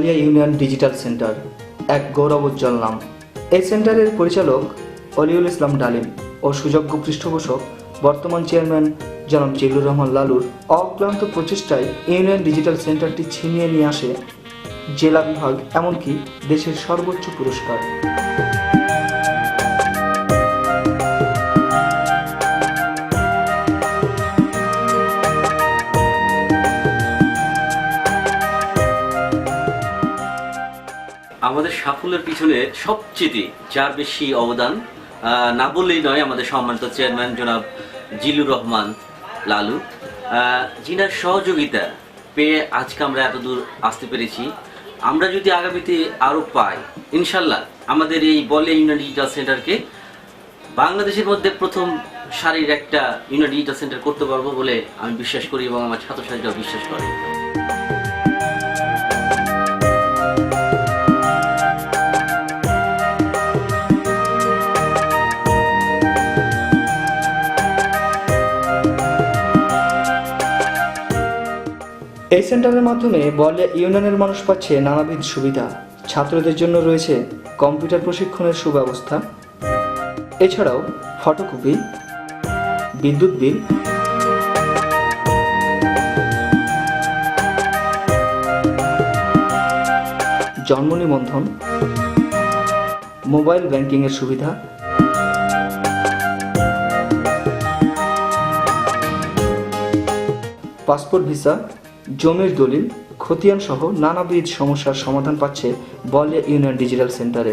Alia union digital centre, এক গৌরবোজ্জ্বল নাম। এই সেন্টারের পরিচালক অলিউল ইসলাম ডালিম ও সুযোগ্য পৃষ্ঠপোষক বর্তমান চেয়ারম্যান জনাব জিল্লুর রহমান লালুর অক্লান্ত প্রচেষ্টায় ইউনিয়ন ডিজিটাল সেন্টারটি ছিনিয়ে নিয়ে আসে জেলা বিভাগ, এমনকি দেশের সর্বোচ্চ পুরস্কার। আমাদের সাফল্যের পিছনে সবচেয়ে যার বেশি অবদান না বললেই নয় আমাদের সম্মানিত চেয়ারম্যান জনাব জিলুর রহমান লালু। যিনার সহযোগিতা পেয়ে আজকে আমরা এত দূর আসতে পেরেছি। আমরা যদি আগামীতে আরও পাই, ইনশাল্লাহ আমাদের এই বলে ইউনিয়ন ডিজিটাল সেন্টারকে বাংলাদেশের মধ্যে প্রথম সারির একটা ইউনিয়ন ডিজিটাল সেন্টার করতে পারব বলে আমি বিশ্বাস করি এবং আমার ছাত্রছাত্রীরাও বিশ্বাস করে। এই সেন্টারের মাধ্যমে বলে ইউনিয়নের মানুষ পাচ্ছে নানাবিধ সুবিধা। ছাত্রদের জন্য রয়েছে কম্পিউটার প্রশিক্ষণের সুব্যবস্থা। এছাড়াও ফটোকপি, বিদ্যুৎ বিল। জন্ম নিবন্ধন। মোবাইল ব্যাংকিংয়ের সুবিধা। Passport visa. জমির দলিল খতিয়ান সহ নানাবিধ সমস্যার সমাধান পাচ্ছে বলিয়া ইউনিয়ন ডিজিটাল সেন্টারে।